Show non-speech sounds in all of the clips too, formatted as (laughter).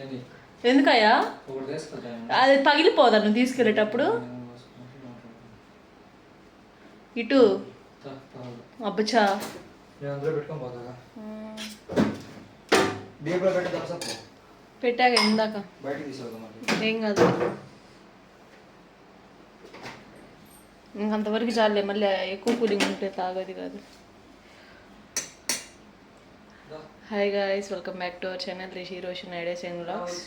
ఏంది? ఎందుకయ్యా? అది పగిలిపోదా నువ్వు తీసుకెళ్ళేటప్పుడు? ఇటు. దప్సప్పు పెట్టాక ఇందాక. ఏం కాదు. ఇంకంతవరకు చాలే మళ్ళీ ఎక్కువ కూలింగ్ ఉంటే తాగది కాదు. Hi guys welcome back to our channel Rishi Roshan ideas and blogs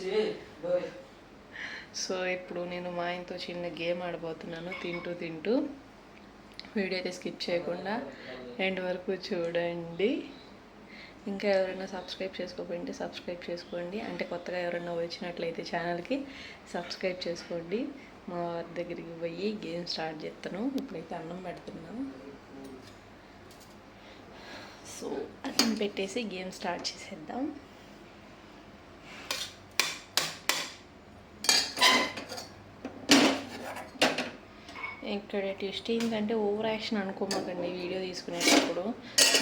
so ఇప్పుడు నేను మా ఆయనతో చిన్న గేమ్ ఆడబోతున్నాను తింటూ తింటూ. వీడియో అయితే స్కిప్ చేయకుండా ఎండ్ వరకు చూడండి. ఇంకా ఎవరైనా సబ్స్క్రైబ్ చేసుకోకపోయింటే సబ్స్క్రైబ్ చేసుకోండి. అంటే కొత్తగా ఎవరైనా వచ్చినట్లయితే ఛానల్కి సబ్స్క్రైబ్ చేసుకోండి. మా వారి దగ్గరికి పోయి గేమ్ స్టార్ట్ చేస్తాను ఇప్పుడైతే అన్నం పెడుతున్నాను సో అన్నం పెట్టేసి గేమ్ స్టార్ట్ చేసేద్దాం. ఇక్కడ ట్విస్ట్ ఏంటంటే ఓవర్ యాక్షన్ అనుకోమాకండి వీడియో తీసుకునేటప్పుడు.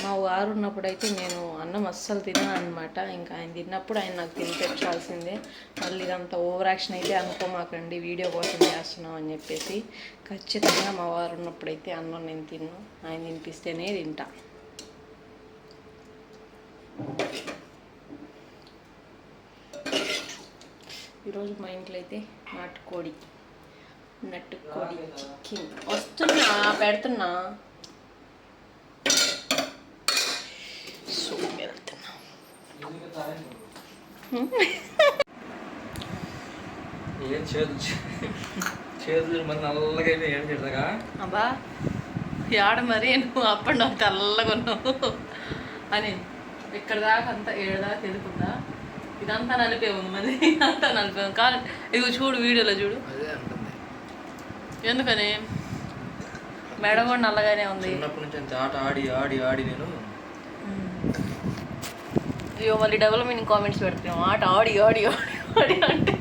మా వారు ఉన్నప్పుడు అయితే నేను అన్నం అస్సలు తిన్నాను అనమాట ఇంకా ఆయన తిన్నప్పుడు ఆయన నాకు తిని మళ్ళీ ఇదంతా ఓవర్ యాక్షన్ అయితే అనుకోమాకండి వీడియో కోసం చేస్తున్నాం అని చెప్పేసి. ఖచ్చితంగా మా వారు ఉన్నప్పుడు అయితే అన్నం నేను తిన్ను. ఆయన తినిపిస్తేనే తింటాను ఈరోజు మా ఇంట్లో అయితే నాటుకోడి నట్టుకోడి చికెన్. వస్తున్నా పెడుతున్నా. సో వెళ్తున్నా ఏం చేదు? చేతులు మన నల్లగా అయితే ఏం చేద్దాగా అబ్బా ఆడ మరి నువ్వు అప్పుడు తెల్లగా ఉన్నావు అని. ఇక్కడ దాకా అంతా ఏడు దాకా ఇదంతా నలిపే ఉంది మరి ఇదంతా నలిపే ఉంది. కానీ ఇదిగో చూడు వీడియోలో చూడు. ఎందుకని? మెడ కూడా నల్లగానే ఉంది. చిన్నప్పటి నుంచి అంత. ఆట ఆడి ఆడి ఆడి నేను. అయ్యో మళ్ళీ డబుల్ మీనింగ్ కామెంట్స్ పెడుతున్నాం ఆట ఆడి ఆడి ఆడి ఆడి అంటే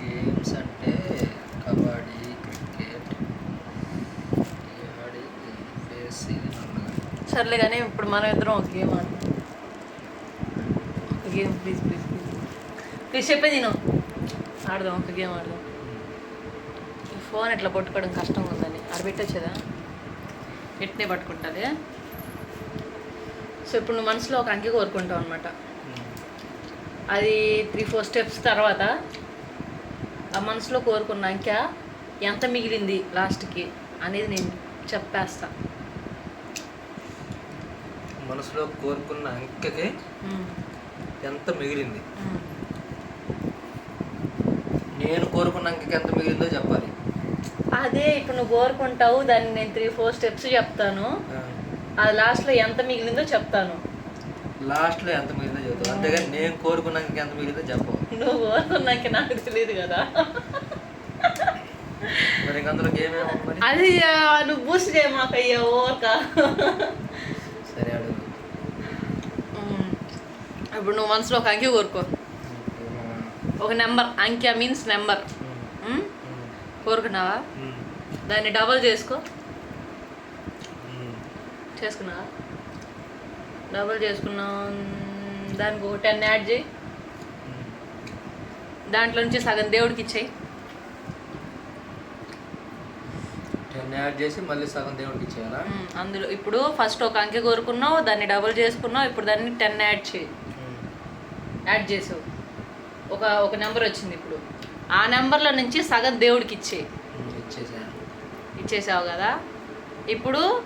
గేమ్స్ అంటే కబడ్డీ క్రికెట్ ఆడి ఫేస్ ఇది నల్లగా సర్లే కానీ ఇప్పుడు మనం ఇద్దరం ఒక గేమ్ ఆడు ఒక game please please please please చెప్పే నేను ఆడదాం ఒక గేమ్ ఆడదాం. ఈ ఫోన్ ఎట్లా పట్టుకోవడం కష్టంగా ఉందని. ఆడబెట్టొచ్చేదా ఎట్నే పట్టుకుంటుంది. సో ఇప్పుడు నువ్వు మనసులో ఒక అంకె కోరుకుంటావు అనమాట అది త్రీ ఫోర్ స్టెప్స్ తర్వాత ఆ మనసులో కోరుకున్న అంకె ఎంత మిగిలింది లాస్ట్కి అనేది నేను చెప్పేస్తాను మనసులో కోరుకున్న అంకెకి ఎంత మిగిలింది. నేను కోరుకున్న అంకెకి ఎంత మిగిలిందో చెప్పాలి. అదే ఇప్పుడు నువ్వు కోరుకుంటావు దాన్ని నేను త్రీ ఫోర్ స్టెప్స్ చెప్తాను. అది లాస్ట్లో ఎంత మిగిలిందో చెప్తాను. లాస్ట్లో ఎంత మిగిలిందో చెబుతావు అంతేగాని నేను కోరుకున్న అంకెకి ఎంత మిగిలిందో చెప్పవు. నువ్వు కోరుకున్నాక నాకు తెలియదు కదా. మరి అందులో గేమ్ అది నువ్వు బూస్ట్ చేయమాకయ్యా ఓక సరే అడుగు ఇప్పుడు నువ్వు మనసులో ఒక అంకె కోరుకో. ఒక నెంబర్ అంకె మీన్స్ నెంబర్. కోరుకున్నావా? దాన్ని డబల్ చేసుకో. చేసుకున్నావా? డబల్ చేసుకున్నావు దానికి ఒక టెన్ యాడ్ చేయి. దాంట్లో నుంచి సగం దేవుడికి ఇచ్చేయి. టెన్ యాడ్ చేసి మళ్ళీ సగం దేవుడికి ఇచ్చేయాలా? అందులో ఇప్పుడు ఫస్ట్ ఒక అంకె కోరుకున్నావు దాన్ని డబుల్ చేసుకున్నావు ఇప్పుడు దాన్ని టెన్ యాడ్ చేయి. యాడ్ చేసావు. ఒక ఒక నెంబర్ వచ్చింది ఇప్పుడు. ఆ నెంబర్లో నుంచి సగం దేవుడికి ఇచ్చేసాను. ఇచ్చేసావు కదా. ఇప్పుడు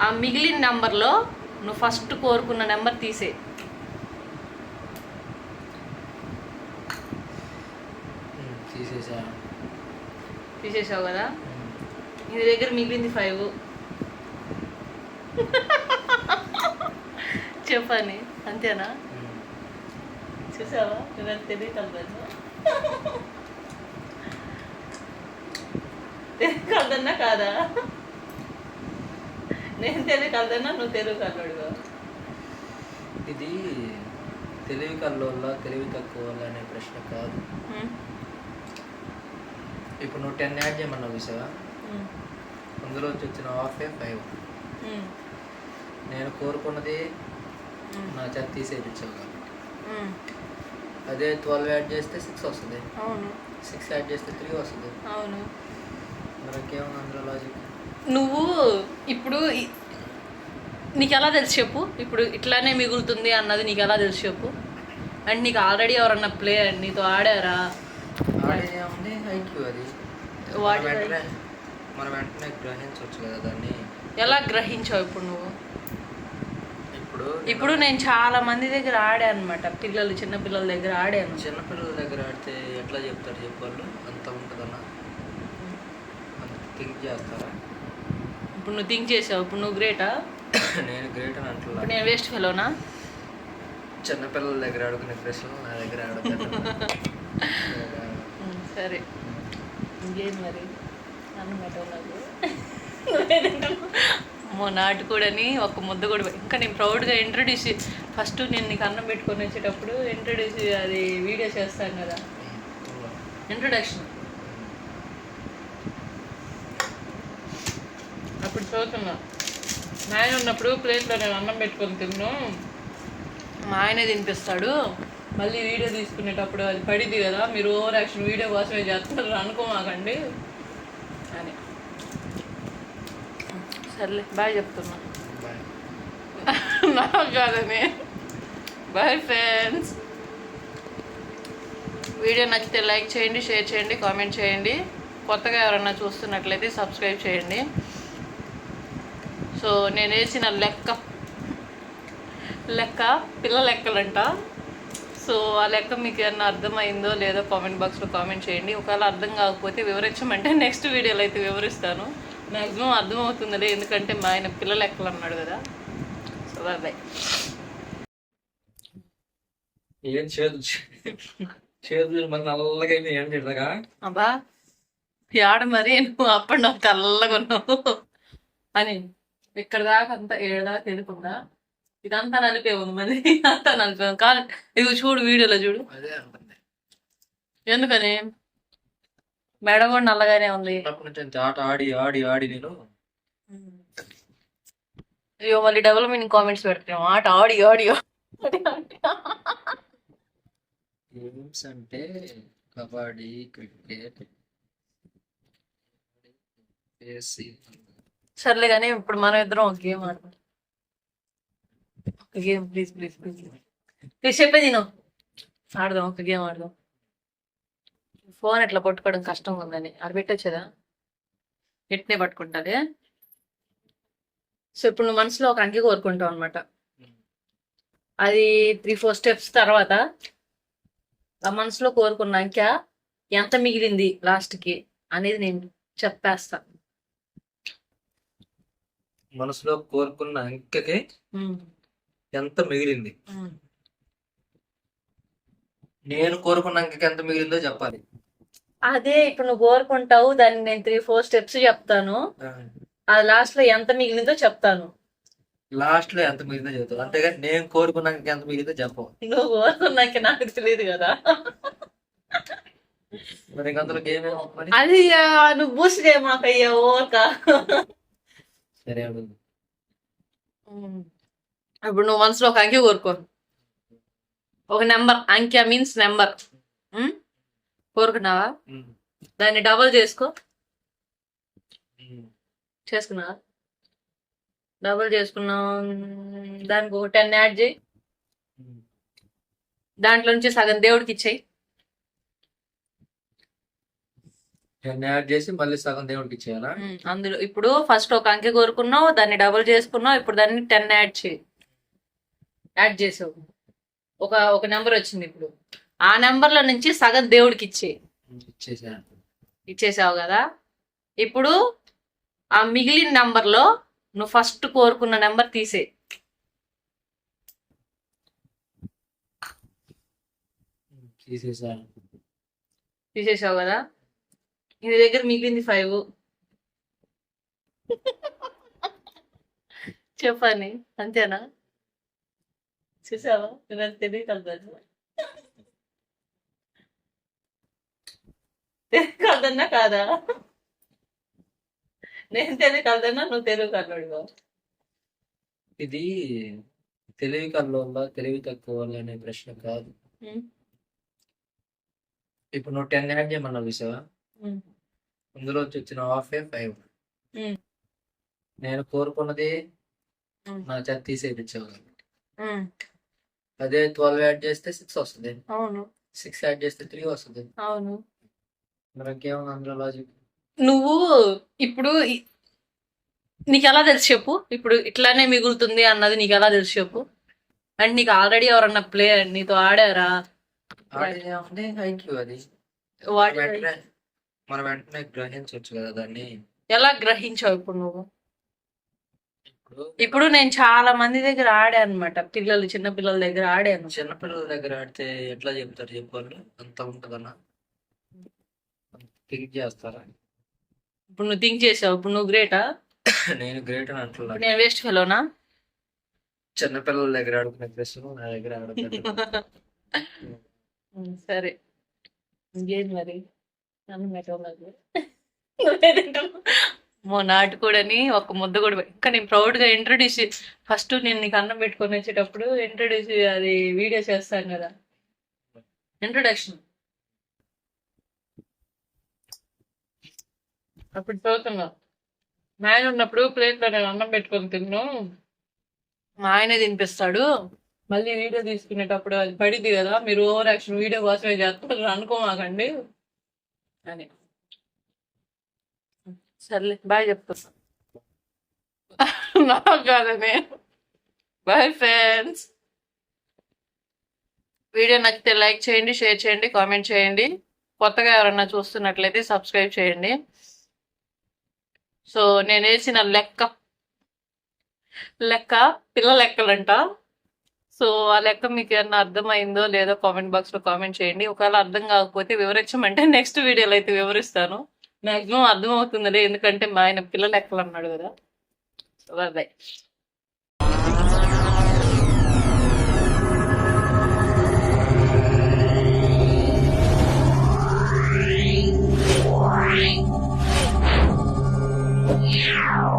ఆ మిగిలిన నెంబర్లో నువ్వు ఫస్ట్ కోరుకున్న నెంబర్ తీసే. తీసేసావు కదా. నీ దగ్గర మిగిలింది ఫైవ్ (laughs) చెప్పని అంతేనా? చూసావా? నేను తెలియకలదన్నా తెలియకలదన్నా కాదా? నేను తెలియకలదన్నా నువ్వు తెలియకల్లోడుగా ఇది తెలివి కల్లోళ్ళ తెలివి తక్కువ అనే ప్రశ్న కాదు. ఇప్పుడు నువ్వు టెన్ యాడ్ చేయమన్నావు చూసావా? అందులో వచ్చి వచ్చిన హాఫ్ ఏ ఫైవ్ నేను కోరుకున్నది నా చేత తీసేపించావు అదే ట్వెల్వ్ యాడ్ చేస్తే సిక్స్ వస్తుంది. అవును. సిక్స్ యాడ్ చేస్తే త్రీ వస్తుంది. అవును. మరి ఇంకేముంది అందులో లాజిక్ నువ్వు ఇప్పుడు నీకు ఎలా తెలుసు చెప్పు? ఇప్పుడు ఇట్లానే మిగులుతుంది అన్నది నీకు ఎలా తెలుసు చెప్పు? అండ్ నీకు ఆల్రెడీ ఎవరన్నా ప్లే నీతో ఆడారా? ఆడే ఏముంది? ఐక్యూ అది. మన వెంటనే గ్రహించవచ్చు కదా దాన్ని. ఎలా గ్రహించావు ఇప్పుడు నువ్వు? ఇప్పుడు ఇప్పుడు నేను చాలా మంది దగ్గర ఆడాను అనమాట పిల్లలు చిన్న పిల్లల దగ్గర ఆడాను. చిన్నపిల్లల దగ్గర ఆడితే ఎట్లా చెప్తారు చెప్పాళ్ళు అంత ఉంటుందన్న? అంత థింక్ చేస్తారా? ఇప్పుడు నువ్వు థింక్ చేసావు. ఇప్పుడు నువ్వు గ్రేటా నేను గ్రేట్ అని అంటున్నా నేను వేస్ట్ ఫెలోనా చిన్నపిల్లల దగ్గర ఆడుకునే ప్రశ్నలు నా దగ్గర ఆడుతాను (laughs) సరే. ఇంకేం మరి? అన్నమాట (laughs) నాకు మో నాటు కూడాని ఒక ముద్ద కూడా ఇంకా నేను ప్రౌడ్గా ఇంట్రడ్యూస్ ఫస్ట్ నేను నీకు అన్నం పెట్టుకొని వచ్చేటప్పుడు ఇంట్రడ్యూస్ అది వీడియో చేస్తాను కదా. ఇంట్రొడక్షన్ అప్పుడు చూస్తున్నా. మా ఆయన ఉన్నప్పుడు ప్లేట్లో నేను అన్నం పెట్టుకొని తిన్నాను మా ఆయనే తినిపిస్తాడు. మళ్ళీ వీడియో తీసుకునేటప్పుడు అది పడిద్ది కదా. మీరు ఓవర్ యాక్షన్ వీడియో కోసమే చేస్తున్నారు అనుకోమాకండి అని సర్లే బాయ్ చెప్తున్నా. (laughs) నాకు కాదని. Bye friends. వీడియో నచ్చితే లైక్ చేయండి షేర్ చేయండి కామెంట్ చేయండి. కొత్తగా ఎవరన్నా చూస్తున్నట్లయితే సబ్స్క్రైబ్ చేయండి. సో నేను వేసిన లెక్క. లెక్క పిల్ల లెక్కలంట. సో ఆ లెక్క మీకు ఏమన్నా అర్థమైందో లేదో కామెంట్ బాక్స్లో కామెంట్ చేయండి. ఒకవేళ అర్థం కాకపోతే వివరించమంటే (laughs) నెక్స్ట్ వీడియోలో అయితే వివరిస్తాను. మ్యాక్సిమం అర్థమవుతుందిలే ఎందుకంటే మా ఆయన పిల్ల లెక్కలు అన్నాడు కదా. సో బాయ్ ఏం చేదు చేదు మన నల్లగా అయింది ఏం తిడగా అబ్బా ఆడ మరి నువ్వు అప్పుడు నాకు తెల్లగా ఉన్నావు అని ఇక్కడ దాకా అంతా ఏడు తెలుకుందా ఇదంతా నలిపే ఉంది మరి. అంతా నలిపే ఉంది. కానీ ఇదిగో చూడు వీడియోలో చూడు. ఎందుకని? మెడ కూడా నల్లగానే ఉంది. ఆట ఆడి ఆడి ఆడి నేను. అయ్యో మళ్ళీ డబుల్ మీనింగ్ కామెంట్స్ పెడతాం. ఆట ఆడి ఆడి. గేమ్స్ అంటే కబడ్డీ క్రికెట్. సర్లే కానీ ఇప్పుడు మనం ఇద్దరం ఒక గేమ్ ఆడదాం. ఒక game please please please. Please చెప్పేది నేను. ఆడదాం ఒక గేమ్ ఆడదాం. ఫోన్ ఎట్లా పట్టుకోవడం కష్టంగా ఉందని. అది పెట్టొచ్చేదా? ఎట్నే పట్టుకుంటుంది. సో ఇప్పుడు నువ్వు మనసులో ఒక అంకి కోరుకుంటావు అనమాట అది త్రీ ఫోర్ స్టెప్స్ తర్వాత ఆ మనసులో కోరుకున్న అంకె ఎంత మిగిలింది లాస్ట్కి అనేది నేను చెప్పేస్తా. మనసులో కోరుకున్న అంకెకి ఉమ్, ఎంత మిగిలింది. నేను కోరుకున్న అంకెకి ఎంత మిగిలిందో చెప్పాలి. అదే ఇప్పుడు నువ్వు కోరుకుంటావు దాన్ని నేను త్రీ ఫోర్ స్టెప్స్ చెప్తాను. అది లాస్ట్లో ఎంత మిగిలిందో చెప్తాను. లాస్ట్లో ఎంత మిగిలిందో చెప్తాను. అంతేగాని నేను కోరుకున్న అంకెకి ఎంత మిగిలిందో చెప్పవు. నువ్వు కోరుకున్నాక నాకు తెలియదు కదా. మరి ఇంక అందులో గేమ్ అది ఆ, నువ్వు బూస్ట్ చేయమాకయ్యా ఓక సరే ఇప్పుడు నువ్వు మనసులో ఒక అంకె కోరుకో. ఒక నెంబర్ అంకె మీన్స్ నెంబర్. కోరుకున్నావా. దాన్ని డబల్ చేసుకో. చేసుకున్నావా? డబల్ చేసుకున్నావు దానికి ఒక టెన్ యాడ్ చేయి. దాంట్లో నుంచి సగం దేవుడికి ఇచ్చేయి. దాన్ని యాడ్ చేసి మళ్ళీ సగం దేవుడికి ఇచ్చేయాలా? అందులో ఇప్పుడు ఫస్ట్ ఒక అంకె కోరుకున్నావు దాన్ని డబుల్ చేసుకున్నావు ఇప్పుడు దాన్ని టెన్ యాడ్ చేయి. యాడ్ చేసావు. ఒక ఒక నెంబర్ వచ్చింది ఇప్పుడు. ఆ నెంబర్లో నుంచి సగం దేవుడికి ఇచ్చేసా ఇచ్చేసావు కదా? ఇప్పుడు ఆ మిగిలిన నెంబర్లో నువ్వు ఫస్ట్ కోరుకున్న నెంబర్ తీసే. తీసేసావు కదా? నీ దగ్గర మిగిలింది ఫైవ్ చెప్పని అంతేనా? చూసావా? నేను తెలియగలుగుతాను తెలియగలదన్నా కాదా నేను తెలియగలదన్నా నువ్వు తెలియగలడు ఇది తెలివి కల్లోళ్ళ తెలివి తక్కువ అనే ప్రశ్న కాదు. ఇప్పుడు నువ్వు టెన్ యాడ్ చేయమన్నావు చూసావా? అందులో వచ్చి వచ్చిన హాఫ్ ఏ ఫైవ్. నేను కోరుకున్నది. నా చేత తీసేపించావు ఉమ్, అదే ట్వెల్వ్ యాడ్ చేస్తే సిక్స్ వస్తుంది. అవును. సిక్స్ యాడ్ చేస్తే త్రీ వస్తుంది. అవును మరి ఇంకేముంది అందులో లాజిక్ నువ్వు ఇప్పుడు నీకు ఎలా తెలుసు చెప్పు. ఇప్పుడు ఇట్లానే మిగులుతుంది అన్నది నీకు ఎలా తెలుసు చెప్పు. అండ్ నీకు ఆల్రెడీ ఎవరన్నా ప్లే నీతో ఆడారా? మనం వెంటనే గ్రహించవచ్చు కదా దాన్ని. ఎలా గ్రహించావు ఇప్పుడు నువ్వు? ఇప్పుడు నేను చాలా మంది దగ్గర ఆడాను అనమాట పిల్లలు చిన్న పిల్లల దగ్గర ఆడాను. చిన్నపిల్లల దగ్గర ఆడితే ఎట్లా చెప్తారు చెప్పాలి అంత ఉంటుందన్నా థింక్ చేస్తారా? ఇప్పుడు నువ్వు థింక్ చేసావు. ఇప్పుడు నువ్వు గ్రేటా నేను గ్రేట్ అని అంటున్నా. నేను వేస్ట్ ఫెలోనా చిన్నపిల్లల దగ్గర ఆడుకునే ప్రశ్న నా దగ్గర ఆడుకునే సరే. ఇంకేం మరి. మో నాటుకోడని ఒక ముద్ద కూడా ఇంకా నేను proud గా ఇంట్రొడ్యూస్ ఫస్ట్ నేను నీకు అన్నం పెట్టుకొని వచ్చేటప్పుడు ఇంట్రొడ్యూస్ అది వీడియో చేస్తాను కదా. ఇంట్రొడక్షన్ అప్పుడు చదువుతున్నా. మా ఆయన ఉన్నప్పుడు ప్లేట్లో నేను అన్నం పెట్టుకొని తిన్ను. మా ఆయనే తినిపిస్తాడు. మళ్ళీ వీడియో తీసుకునేటప్పుడు అది పడిద్ది కదా మీరు ఓవర్ యాక్షన్ వీడియో కోసమే చేస్తారు అనుకోమాకండి. అని. సర్లే బాయ్ చెప్తున్నా (laughs) నాకు కాదని బాయ్ ఫ్రెండ్స్. వీడియో నచ్చితే లైక్ చేయండి షేర్ చేయండి కామెంట్ చేయండి. కొత్తగా ఎవరన్నా చూస్తున్నట్లయితే సబ్స్క్రైబ్ చేయండి. సో నేను వేసిన లెక్క. లెక్క పిల్ల లెక్కలంట. సో ఆ లెక్క మీకు ఏమన్నా అర్థమైందో లేదో కామెంట్ బాక్స్లో కామెంట్ చేయండి. ఒకవేళ అర్థం కాకపోతే వివరించమంటే నెక్స్ట్ వీడియోలో అయితే వివరిస్తాను. మాక్సిమం అర్థం అవుతుందిలే ఎందుకంటే మా ఆయన పిల్ల లెక్కలు అన్నాడు కదా. So bye. 了。